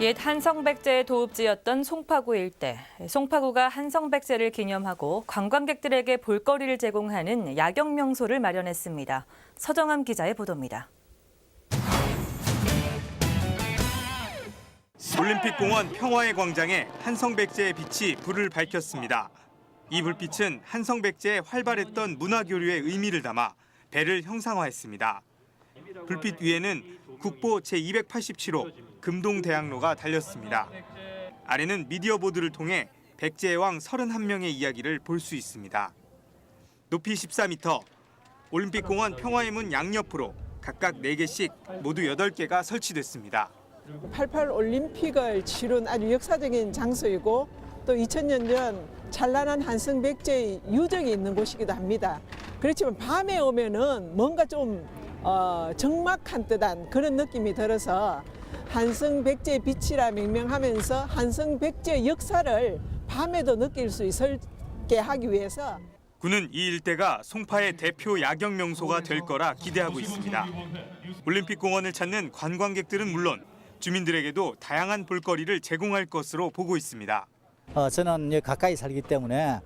옛 한성백제의 도읍지였던 송파구 일대. 송파구가 한성백제를 기념하고 관광객들에게 볼거리를 제공하는 야경 명소를 마련했습니다. 서정함 기자의 보도입니다. 올림픽공원 평화의 광장에 한성백제의 빛이 불을 밝혔습니다. 이 불빛은 한성백제의 활발했던 문화교류의 의미를 담아 배를 형상화했습니다. 불빛 위에는 국보 제287호 금동대학로가 달렸습니다. 아래는 미디어 보드를 통해 백제의 왕 31명의 이야기를 볼 수 있습니다. 높이 14m, 올림픽공원 평화의 문 양옆으로 각각 4개씩 모두 8개가 설치됐습니다. 88 올림픽을 치룬 아주 역사적인 장소이고 또 2000년 전 찬란한 한성 백제의 유적이 있는 곳이기도 합니다. 그렇지만 밤에 오면은 뭔가 좀 어, 적막한 듯한 그런 느낌이 들어서 한성 백제 빛이라 명명하면서 한성 백제 역사를 밤에도 느낄 수 있게 하기 위해서 군은 이 일대가 송파의 대표 야경 명소가 될 거라 기대하고 있습니다. 올림픽 공원을 찾는 관광객들은 물론 주민들에게도 다양한 볼거리를 제공할 것으로 보고 있습니다. 어, 저는 여기 가까이 살기 때문에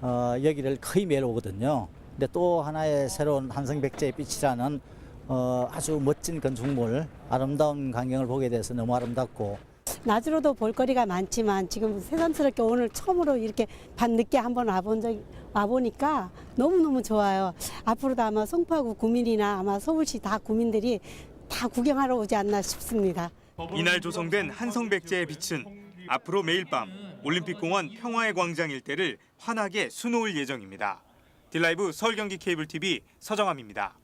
어, 여기를 거의 매일 오거든요. 근데 또 하나의 새로운 한성백제의 빛이라는 어, 아주 멋진 건축물, 아름다운 광경을 보게 돼서 너무 아름답고 낮으로도 볼거리가 많지만 지금 새삼스럽게 오늘 처음으로 이렇게 밤늦게 한번 와본 적 와보니까 너무너무 좋아요. 앞으로도 아마 송파구 구민이나 아마 서울시 다 구민들이 다 구경하러 오지 않나 싶습니다. 이날 조성된 한성백제의 빛은 앞으로 매일 밤 올림픽공원 평화의 광장 일대를 환하게 수놓을 예정입니다. 딜라이브 서울경기 케이블 TV 서정함입니다.